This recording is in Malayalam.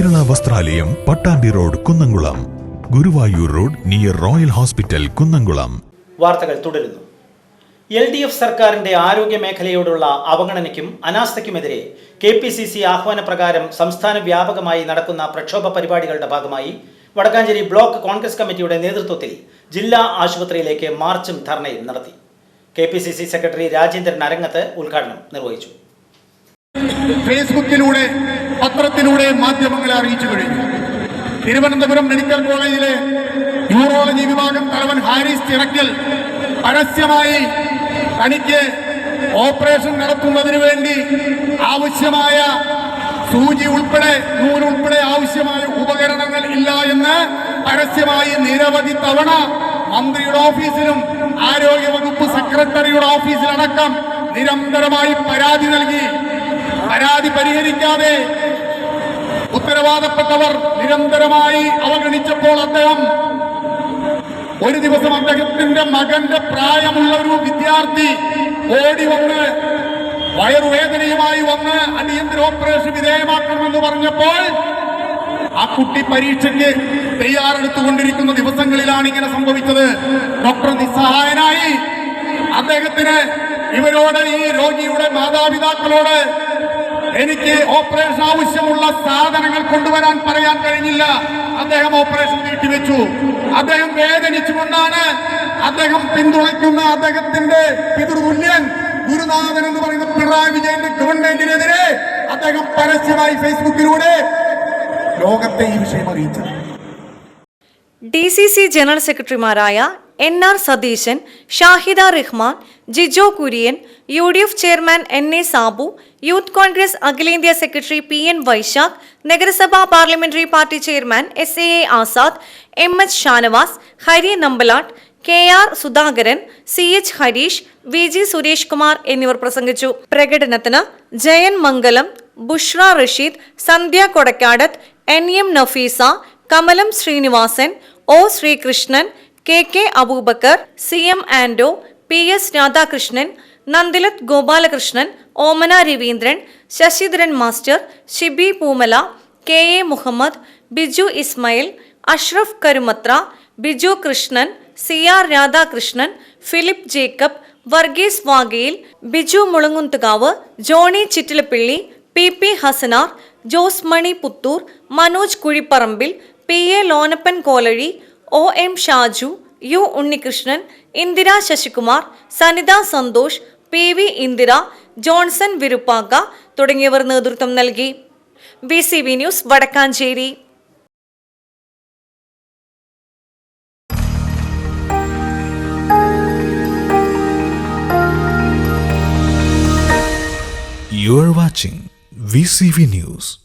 വസ്ത്രാലയം Pattambi road Kunnamkulam. Guruvayur road near royal hospital Kunnamkulam. വാർത്തകൾ തുടരുന്നു. എൽ ഡി എഫ് സർക്കാരിന്റെ ആരോഗ്യ മേഖലയോടുള്ള അവഗണനയ്ക്കും അനാസ്ഥയ്ക്കുമെതിരെ കെ പി സി സി ആഹ്വാന പ്രകാരം സംസ്ഥാന വ്യാപകമായി നടക്കുന്ന പ്രക്ഷോഭ പരിപാടികളുടെ ഭാഗമായി വടക്കാഞ്ചേരി ബ്ലോക്ക് കോൺഗ്രസ് കമ്മിറ്റിയുടെ നേതൃത്വത്തിൽ ജില്ലാ ആശുപത്രിയിലേക്ക് മാർച്ചും ധർണയും നടത്തി. K P C C secretary Rajendran Arangath ഉദ്ഘാടനം നിർവഹിച്ചു. ഫേസ്ബുക്കിലൂടെ പത്രത്തിലൂടെ മാധ്യമങ്ങളെ അറിയിച്ചു കഴിഞ്ഞു. തിരുവനന്തപുരം മെഡിക്കൽ കോളേജിലെ യൂറോളജി വിഭാഗം തലവൻ ഹാരിസ് ചിറക്കൽ പരസ്യമായി തനിക്ക് ഓപ്പറേഷൻ നടത്തുന്നതിന് വേണ്ടി ആവശ്യമായ സൂചി ഉൾപ്പെടെ നൂലുൾപ്പെടെ ആവശ്യമായ ഉപകരണങ്ങൾ ഇല്ല എന്ന് പരസ്യമായി നിരവധി തവണ മന്ത്രിയുടെ ഓഫീസിലും ആരോഗ്യവകുപ്പ് സെക്രട്ടറിയുടെ ഓഫീസിലടക്കം നിരന്തരമായി പരാതി നൽകി. പരാതി പരിഹരിക്കാതെ ഉത്തരവാദപ്പെട്ടവർ നിരന്തരമായി അവഗണിച്ചപ്പോൾ അദ്ദേഹം ഒരു ദിവസം അദ്ദേഹത്തിന്റെ മകന്റെ പ്രായമുള്ള ഒരു വിദ്യാർത്ഥി ഓടി വന്ന് വയറുവേദനയുമായി വന്ന് അടിയന്തര ഓപ്പറേഷൻ വിധേയമാക്കണമെന്ന് പറഞ്ഞപ്പോൾ ആ കുട്ടി പരീക്ഷയ്ക്ക് തയ്യാറെടുത്തുകൊണ്ടിരിക്കുന്ന ദിവസങ്ങളിലാണ് ഇങ്ങനെ സംഭവിച്ചത്. ഡോക്ടർ നിസ്സഹായനായി. അദ്ദേഹത്തിന് ഇവരോട് ഈ രോഗിയുടെ മാതാപിതാക്കളോട് എനിക്ക് ഓപ്പറേഷൻ ആവശ്യമുള്ള സാധനങ്ങൾ കൊണ്ടുവരാൻ പറയാൻ കഴിഞ്ഞില്ല. അദ്ദേഹം ഓപ്പറേഷൻ നീട്ടിവെച്ചു. അദ്ദേഹം വേദനിച്ചുകൊണ്ടാണ് അദ്ദേഹം പിന്തുണയ്ക്കുന്ന അദ്ദേഹത്തിന്റെ പിതൃതുല്യൻ ഗുരുനാഥൻ എന്ന് പറയുന്ന പിണറായി വിജയന്റെ ഗവൺമെന്റിനെതിരെ അദ്ദേഹം പരസ്യമായി ഫേസ്ബുക്കിലൂടെ ലോകത്തെ ഈ വിഷയം അറിയിച്ചത്. ഡി സി സി ജനറൽ സെക്രട്ടറിമാരായ N R Satheesan Shahida Rahman Jijo Kurian U D F chairman N A Sabu Youth Congress അഖിലേന്ത്യാ സെക്രട്ടറി പി എൻ വൈശാഖ് നഗരസഭാ parliamentary party chairman S A Azad M H Shanavas Hari Nambalat K R Sudhakaran C H Harish V G Suresh Kumar എന്നിവർ പ്രസംഗിച്ചു. പ്രകടനത്തിന് Jayan Mangalam Bushra Rasheed Sandhya Kodakkadath N M Nafeesa Kamalam Srinivasan O Srikrishnan K K Abubakar C M Ando P S Radhakrishnan Nandilath Gopalakrishnan Omana Raveendran Sasidharan master Shibi Poomala K A Muhammad Biju Ismail Ashraf Karumathra Biju Krishnan C R Radhakrishnan Philip Jacob Varghese Vagayil Biju Mulankunnathukavu Johny Chittilappilly P P Hasanar Jose Mani Puthur Manoj Kuzhiparambil P A Lonappan Kolazhi O M Shaju U Unnikrishnan Indira Sasikumar Sanitha Santhosh P V Indira Johnson Viruppakka തുടങ്ങിയവർ നേതൃത്വം നൽകി B C B news Vadakkanchery You are watching VCV News.